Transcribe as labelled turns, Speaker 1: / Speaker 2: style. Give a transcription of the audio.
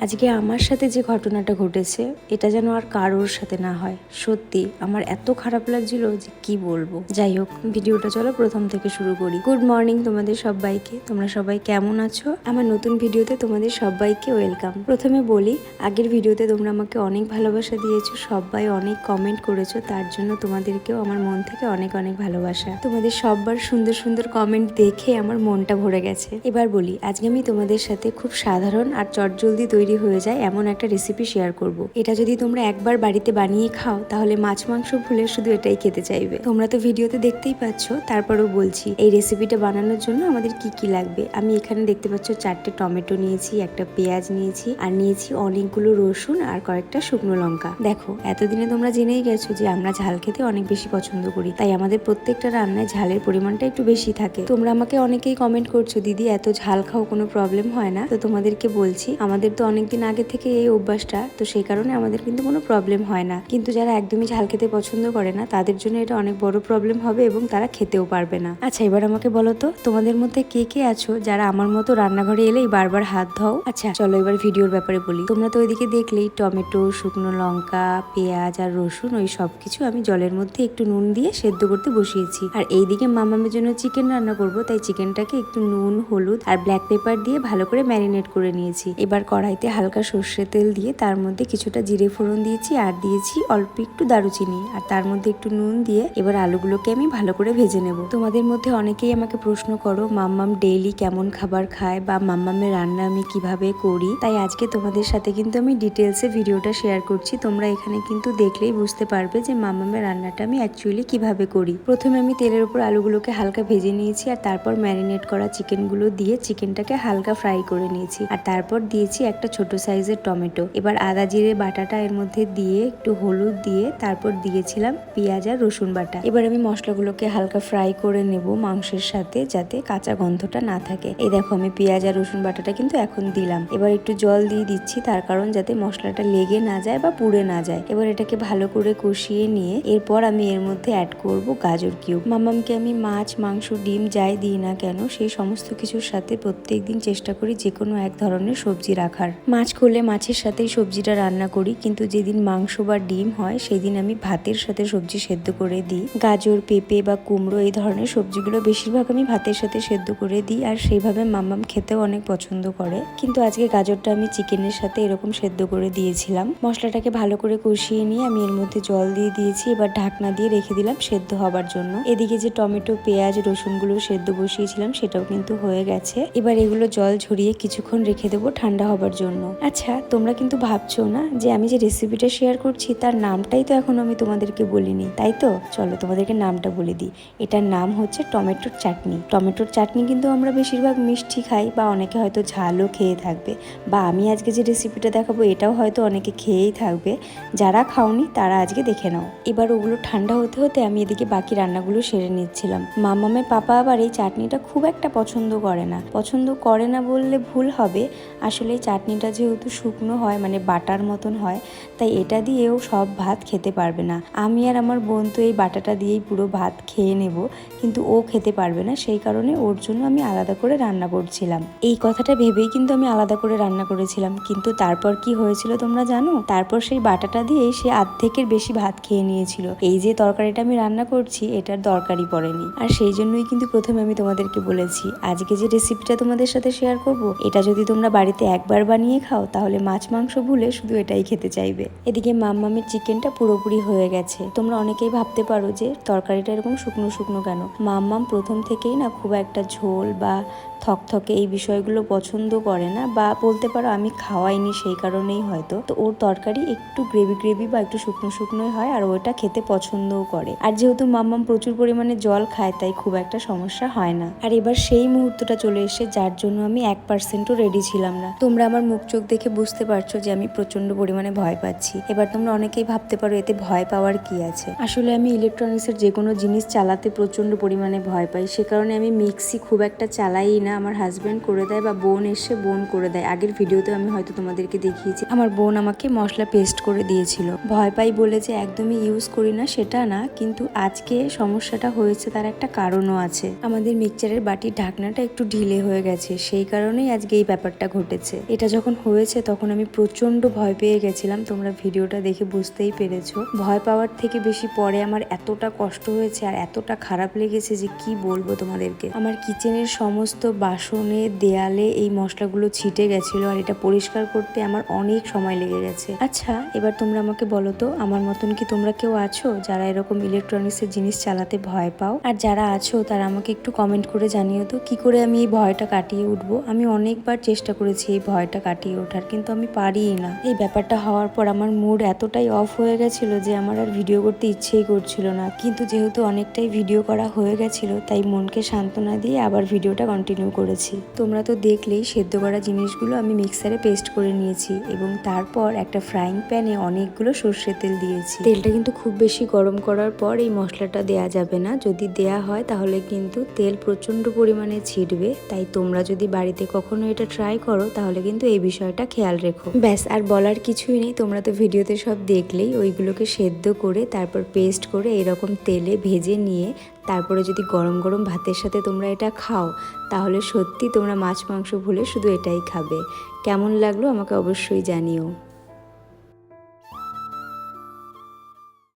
Speaker 1: আজকে আমার সাথে যে ঘটনাটা ঘটেছে, এটা যেন আর কারোর সাথে না হয়। সত্যি, আমার এত খারাপ লাগছিল যে কি বলব। যাই হোক, ভিডিওটা চলো প্রথম থেকে শুরু করি। গুড মর্নিং তোমাদের সবাইকে। তোমরা সবাই কেমন আছো? আমার নতুন ভিডিওতে তোমাদের সবাইকে ওয়েলকাম প্রথমে বলি, আগের ভিডিওতে তোমরা আমাকে অনেক ভালোবাসা দিয়েছ, সবাই অনেক কমেন্ট করেছ, তার জন্য তোমাদেরকেও আমার মন থেকে অনেক অনেক ভালোবাসা। তোমাদের সববার সুন্দর সুন্দর কমেন্ট দেখে আমার মনটা ভরে গেছে। এবার বলি, আজকে আমি তোমাদের সাথে খুব সাধারণ আর চটজলদি তৈরি হয়ে যায়, এমন একটা রেসিপি শেয়ার করব। এটা যদি তোমরা একবার বাড়িতে বানিয়ে খাও, তাহলে মাছ মাংস ভুলে শুধু এটাই খেতে চাইবে। তোমরা তো ভিডিওতে দেখতেই পাচ্ছ, তারপরেও বলছি, এই রেসিপিটা বানানোর জন্য আমাদের কি কি লাগবে? আমি এখানে দেখতে পাচ্ছ চারটে টমেটো নিয়েছি, একটা পেঁয়াজ নিয়েছি, আর নিয়েছি অনেকগুলো রসুন আর কয়েকটা শুকনো লঙ্কা। দেখো, এতদিনে তোমরা জেনেই গেছো যে আমরা ঝাল খেতে অনেক বেশি পছন্দ করি, তাই আমাদের প্রত্যেকটা রান্নায় ঝালের পরিমাণটা একটু বেশি থাকে। তোমরা আমাকে অনেকেই কমেন্ট করছ, দিদি, এত ঝাল খাও, কোনো প্রবলেম হয় না? তো তোমাদেরকে বলছি, আমাদের তো অনেকদিন আগে থেকে এই অভ্যাসটা, তো সেই কারণে আমাদের কিন্তু কোনো প্রবলেম হয় না। কিন্তু যারা একদমই ঝাল খেতে পছন্দ করে না, তাদের জন্য এটা অনেক বড় প্রবলেম হবে এবং তারা খেতেও পারবে না। আচ্ছা এবার আমাকে বলো তো, তোমাদের মধ্যে কে কে আছো যারা আমার মতো রান্নাঘরে এলেই বারবার হাত ধাও? আচ্ছা চলো এবার ভিডিওর ব্যাপারে বলি। তোমরা তো ওইদিকে দেখলেই টমেটো, শুকনো লঙ্কা, পেঁয়াজ আর রসুন, ওই সব কিছু আমি জলের মধ্যে একটু নুন দিয়ে সেদ্ধ করতে বসিয়েছি। আর এইদিকে মামামের জন্য চিকেন রান্না করব, তাই চিকেনটাকে একটু নুন, হলুদ আর ব্ল্যাক পেপার দিয়ে ভালো করে ম্যারিনেট করে নিয়েছি। এবার কড়াইতে হালকা সর্ষে তেল দিয়ে তার মধ্যে কিছুটা জিরে ফোড়ন দিয়েছি আর দিয়েছি অল্প একটু দারুচিনি। আর তার মধ্যে একটু নুন দিয়ে এবার আলুগুলোকে আমি ভালো করে ভেজে নেব। তোমাদের মধ্যে অনেকেই আমাকে প্রশ্ন করো, মাম্মাম ডেইলি কেমন খাবার খায়? বা, মাম্মামের রান্না আমি কীভাবে করি? তাই আজকে তোমাদের সাথে কিন্তু আমি ডিটেলসে ভিডিওটা শেয়ার করছি। তোমরা এখানে কিন্তু দেখলেই বুঝতে পারবে যে মাম্মামের রান্নাটা আমি অ্যাকচুয়ালি কীভাবে করি। প্রথমে আমি তেলের উপর আলুগুলোকে হালকা ভেজে নিয়েছি আর তারপর ম্যারিনেট করা চিকেনগুলো দিয়ে চিকেনটাকে হালকা ফ্রাই করে নিয়েছি। আর তারপর দিয়েছি একটা ছোট সাইজের টমেটো। এবার আদা জিরে বাটাটা এর মধ্যে দিয়ে একটু হলুদ দিয়ে তারপর দিয়েছিলাম পেঁয়াজ আর রসুন বাটা। এবার আমি মশলাগুলোকে হালকা ফ্রাই করে নেব মাংসের সাথে যাতে কাঁচা গন্ধটা না থাকে। এই দেখো আমি পেঁয়াজ আর রসুন বাটাটা কিন্তু এখন দিলাম। এবার একটু জল দিয়ে দিচ্ছি তার কারণ যাতে মশলাটা লেগে না যায় বা পুড়ে না যায়। এবার এটাকে ভালো করে কষিয়ে নিয়ে এরপর আমি এর মধ্যে অ্যাড করব গাজর কিউব মামামকে আমি মাছ, মাংস, ডিম যাই দিই না কেন, সেই সমস্ত কিছুর সাথে প্রত্যেক দিন চেষ্টা করি যে কোনো এক ধরনের সবজি রাখার। মাছ করলে মাছের সাথেই সবজিটা রান্না করি, কিন্তু যেদিন মাংস বা ডিম হয়, সেদিন আমি ভাতের সাথে সবজি সেদ্ধ করে দিই। গাজর, পেঁপে বা কুমড়ো এই ধরনের সবজিগুলো বেশিরভাগ আমি ভাতের সাথে সেদ্ধ করে দিই, আর সেইভাবে মামাম খেতেও অনেক পছন্দ করে। কিন্তু আজকে গাজরটা আমি চিকেনের সাথে এরকম সেদ্ধ করে দিয়েছিলাম। মশলাটাকে ভালো করে কষিয়ে নিয়ে আমি এর মধ্যে জল দিয়ে দিয়েছি, এবার ঢাকনা দিয়ে রেখে দিলাম সেদ্ধ হবার জন্য। এদিকে যে টমেটো, পেঁয়াজ, রসুনগুলো সেদ্ধ বসিয়েছিলাম, সেটাও কিন্তু হয়ে গেছে। এবার এগুলো জল ঝরিয়ে কিছুক্ষণ রেখে দেবো ঠান্ডা হবার জন্য। আচ্ছা তোমরা কিন্তু ভাবছ না যে আমি যে রেসিপিটা শেয়ার করছি, তার নামটাই তো এখন আমি তোমাদেরকে বলিনি, তাই তো? চলো তোমাদেরকে নামটা বলে দিই। এটার নাম হচ্ছে টমেটোর চাটনি। টমেটোর চাটনি কিন্তু আমরা বেশিরভাগ মিষ্টি খাই বা অনেকে হয়তো ঝালও খেয়ে থাকবে বা আমি আজকে যে রেসিপিটা দেখাবো, এটাও হয়তো অনেকে খেয়েই থাকবে। যারা খাওনি, তারা আজকে দেখে নাও। এবার ওগুলো ঠান্ডা হতে হতে আমি এদিকে বাকি রান্নাগুলো সেরে নিচ্ছিলাম। মামামের পাপা আবার এই চাটনিটা খুব একটা পছন্দ করে না। পছন্দ করে না বললে ভুল হবে। আসলে এই চাটনিটা যেহেতু শুকনো হয় মানে বাটার মতন হয়, তাই এটা দিয়েও সব ভাত খেতে পারবে না। আমি আর আমার বোন তো এই বাটাটা দিয়েই পুরো ভাত খেয়ে নেব, কিন্তু ও খেতে পারবে না, সেই কারণে ওর জন্য আমি আলাদা করে রান্না করছিলাম। এই কথাটা ভেবেই কিন্তু আমি আলাদা করে রান্না করেছিলাম, কিন্তু তারপর কি হয়েছিল তোমরা জানো? তারপর সেই বাটাটা দিয়েই সে আর্ধেকের বেশি ভাত খেয়ে নিয়েছিল। এই যে তরকারিটা আমি রান্না করছি, এটার দরকারই পড়েনি। আর সেই জন্যই কিন্তু প্রথমে আমি তোমাদেরকে বলেছি, আজকে যে রেসিপিটা তোমাদের সাথে শেয়ার করব, এটা যদি তোমরা বাড়িতে একবার বানিয়ে খাও, তাহলে মাছ মাংস ভুলে শুধু এটাই খেতে চাইবে। এদিকে মাম্মামের চিকেনটা পুরোপুরি হয়ে গেছে। তোমরা অনেকেই ভাবতে পারো যে, তরকারিটা এরকম শুকনো শুকনো কেন? মাম্মাম প্রথম থেকেই না খুব একটা ঝোল বা থকথকে এই বিষয়গুলো পছন্দ করে না বা বলতে পারো আমি খাওয়াইনি সেই কারণেই হয়তো। তো ওর তরকারি একটু গ্রেভি গ্রেভি বা একটু শুকনো শুকনোই হয় আর ওটা খেতে পছন্দও করে। আর যেহেতু মাম্মাম প্রচুর পরিমাণে জল খায় তাই খুব একটা সমস্যা হয় না। আর এবার সেই মুহূর্তটা চলে এসে যার জন্য আমি এক পার্সেন্টও রেডি ছিলাম না। তোমরা আমার মুখ চোখ দেখে বুঝতে পারছ যে আমি প্রচণ্ড পরিমাণে ভয় পাচ্ছি। এবার তোমরা অনেকেই ভাবতে পারো এতে ভয় পাওয়ার কি আছে। আসলে আমি ইলেকট্রনিক্সের যে কোনো জিনিস চালাতে প্রচণ্ড পরিমাণে ভয় পাই। সে কারণে আমি মিক্সি খুব একটা চালাই না। আমার হাজব্যান্ড করে দেয় বা বোন এসে বোন করে দেয়। আগের ভিডিওতে আমি হয়তো তোমাদেরকে দেখিয়েছি। আমার বোন আমাকে মশলা পেস্ট করে দিয়েছিল। ভয় পাই বলে যে একদমই ইউজ করি না, সেটা না, কিন্তু আজকে সমস্যাটা হয়েছে, তার একটা কারণও আছে। আমাদের মিক্সচারের বাটির ঢাকনাটা একটু ঢিলে হয়ে গেছে, সেই কারণেই আজকে এই ব্যাপারটা ঘটেছে। এটা যখন হয়েছে, তখন আমি প্রচণ্ড ভয় পেয়ে গেছিলাম। তোমরা ভিডিওটা দেখে বুঝতেই পেরেছ। ভয় পাওয়ার থেকে বেশি পরে আমার এতটা কষ্ট হয়েছে আর এতটা খারাপ লেগেছে যে কি বলব তোমাদেরকে। আমার কিচেনের সমস্ত বাসনে, দেয়ালে এই মশলাগুলো ছিটে গেছিল আর এটা পরিষ্কার করতে আমার অনেক সময় লেগে গেছে। আচ্ছা এবার তোমরা আমাকে বলো তো, আমার মতন কি তোমরা কেউ আছো যারা এরকম ইলেকট্রনিক্সের জিনিস চালাতে ভয় পাও? আর যারা আছো তারা আমাকে একটু কমেন্ট করে জানিও তো, কি করে আমি এই ভয়টা কাটিয়ে উঠবো? আমি অনেকবার চেষ্টা করেছি এই ভয়টা কাটিয়ে ওঠার, কিন্তু আমি পারিই না। এই ব্যাপারটা হওয়ার পর আমার মুড এতটাই অফ হয়ে গেছিল যে আমার আর ভিডিও করতে ইচ্ছেই করছিল না। কিন্তু যেহেতু অনেকটাই ভিডিও করা হয়ে গেছিল, তাই মনকে সান্ত্বনা দিয়ে আবার ভিডিওটা কন্টিনিউ করেছি। তোমরা তো দেখলেই সেদ্ধ করা জিনিসগুলো আমি মিক্সারে পেস্ট করে নিয়েছি এবং তারপর একটা ফ্রাইং প্যানে অনেকগুলো সর্ষের তেল দিয়েছি। তেলটা কিন্তু খুব বেশি গরম করার পর এই মশলাটা দেয়া যাবে না। যদি দেয়া হয় তাহলে কিন্তু তেল প্রচণ্ড পরিমাণে ছিটবে। তাই তোমরা যদি বাড়িতে কখনো এটা ট্রাই করো তাহলে কিন্তু এই বিষয়টা খেয়াল রেখো। ব্যাস, আর বলার কিছুই নেই। তোমরা তো ভিডিওতে সব দেখলেই ওইগুলোকে সেদ্ধ করে তারপর পেস্ট করে এরকম তেলে ভেজে নিয়ে তারপরে যদি গরম গরম ভাতের সাথে তোমরা এটা খাও, তাহলে সত্যি তোমরা মাছ মাংস ভুলে শুধু এটাই খাবে। কেমন লাগল আমাকে অবশ্যই জানিও।